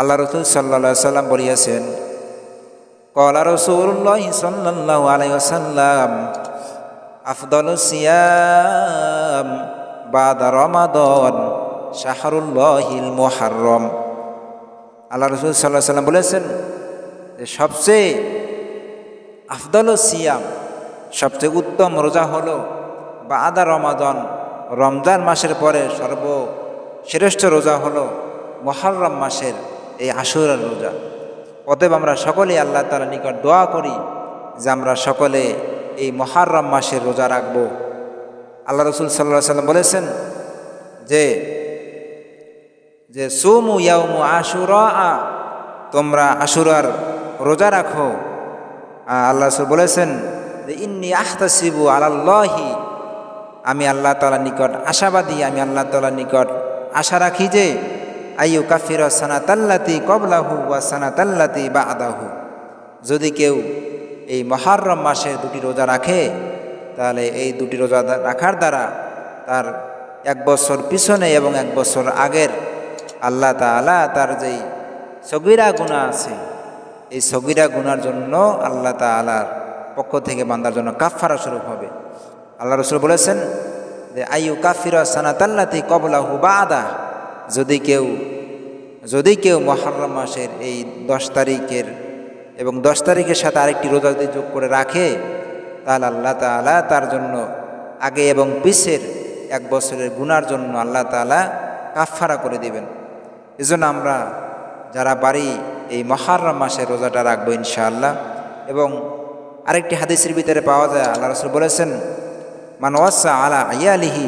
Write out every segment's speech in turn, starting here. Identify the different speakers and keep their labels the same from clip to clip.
Speaker 1: আল্লাহ রসুল সাল্লা সাল্লাম বলিয়াছেন, কলা রসুল্লাহ সাল্লাহ আলাইসাল্লাম আফদল সিয়াম বাদ রমাদন শাহরুল্লাহিল মোহারম আল্লাহ রসুল সাল্লাহ সাল্লাম বলেছেন যে সবচেয়ে আফদল সিয়াম, সবচেয়ে উত্তম রোজা হলো বা আদা রমাদন, রমজান মাসের পরে সর্ব শ্রেষ্ঠ রোজা হলো মহারম মাসের এই আশুরার রোজা। অতএব আমরা সকলেই আল্লাহ তালা নিকট দোয়া করি যে আমরা সকলে এই মহারম মাসের রোজা রাখব। আল্লাহ রসুল সাল্লাহ সাল্লাম বলেছেন যে যে সুমু ইয়াউমু আশুরা তোমরা আশুরার রোজা রাখো। আল্লাহ রসুল বলেছেন যে, ইন্নি আখতাসিবু আলাল্লাহি আমি আল্লাহ তালার নিকট আশাবাদী, আমি আল্লাহ তালার নিকট আশা রাখি যে আইয়ু কাফির সানাতাল্লাতি কবলাহু ওয়া সানাতাল্লাতি বা আদাহু যদি কেউ এই মহারম মাসে দুটি রোজা রাখে, তাহলে এই দুটি রোজা রাখার দ্বারা তার এক বছর পিছনে এবং এক বছর আগের আল্লাহ তাআলা তার যেই সগিরা গুণা আছে, এই সগিরা গুনার জন্য আল্লাহ তাআলার পক্ষ থেকে বান্দার জন্য কাফারা স্বরূপ হবে। আল্লাহ রসুল বলেছেন যে, আইয়ু কাফিরা সানাতাল্লাতি কবলাহু বাদা যদি কেউ যদি কেউ মহরম মাসের এই দশ তারিখের এবং দশ তারিখের সাথে আরেকটি রোজা যদি যোগ করে রাখে, তাহলে আল্লাহ তাআলা তার জন্য আগে এবং পিসের এক বছরের গুনার জন্য আল্লাহ তাআলা কাফারা করে দিবেন। এজন্য আমরা যারা পারি এই মহারম মাসের রোজাটা রাখব ইনশাআল্লাহ। এবং আরেকটি হাদিসের ভিতরে পাওয়া যায়, আল্লাহ রসুল বলেছেন, মান ওয়াসা আলা ইয়ালিহি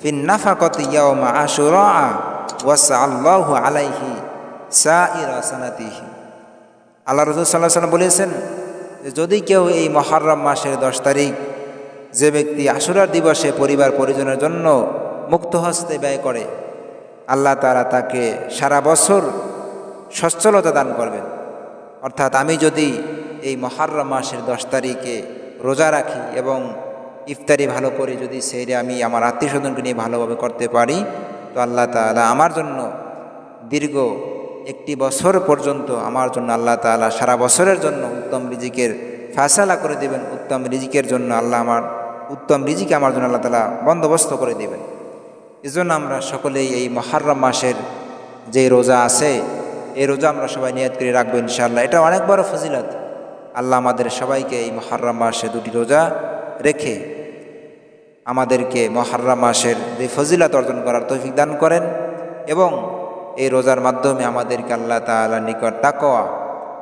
Speaker 1: ফিন নাফাকত ইয়াউমা আশুরা আল্লাহু আলাইহি সানাতিহি। আল্লাহ রসুল সাল্লাহ সাল্লাম বলেছেন যদি কেউ এই মহারম মাসের দশ তারিখ যে ব্যক্তি আশুরার দিবসে পরিবার পরিজনের জন্য মুক্ত হস্তে ব্যয় করে, আল্লাহ তারা তাকে সারা বছর সচ্ছলতা দান করবেন। অর্থাৎ আমি যদি এই মহারম মাসের দশ তারিখে রোজা রাখি এবং ইফতারি ভালো করে যদি সেইরে আমি আমার আত্মীয় স্বজনকে নিয়ে ভালোভাবে করতে পারি তো আল্লাহ তাআলা আমার জন্য দীর্ঘ একটি বছর পর্যন্ত আমার জন্য আল্লাহ তাআলা সারা বছরের জন্য উত্তম রিজিকের ফয়সালা করে দেবেন, উত্তম রিজিকের জন্য আল্লাহ আমার, উত্তম রিজিকে আমার জন্য আল্লাহ তালা বন্দোবস্ত করে দেবেন। এজন্য আমরা সকলেই এই মহারম মাসের যে রোজা আছে, এই রোজা আমরা সবাই নিয়ত করে রাখব ইনশাআল্লাহ। এটা অনেক বড় ফজিলত। আল্লাহ আমাদের সবাইকে এই মহারম মাসে দুটি রোজা রেখে আমাদেরকে মহার্রা মাসের যে ফজিলাত অর্জন করার তৌফিক দান করেন এবং এই রোজার মাধ্যমে আমাদেরকে আল্লাহ তালা নিকট তাকোয়া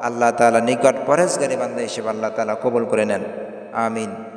Speaker 1: আল্লাহ তালা নিকট পরেশগারী বান্ধা হিসেবে আল্লাহ তালা কবল করে নেন। আমিন।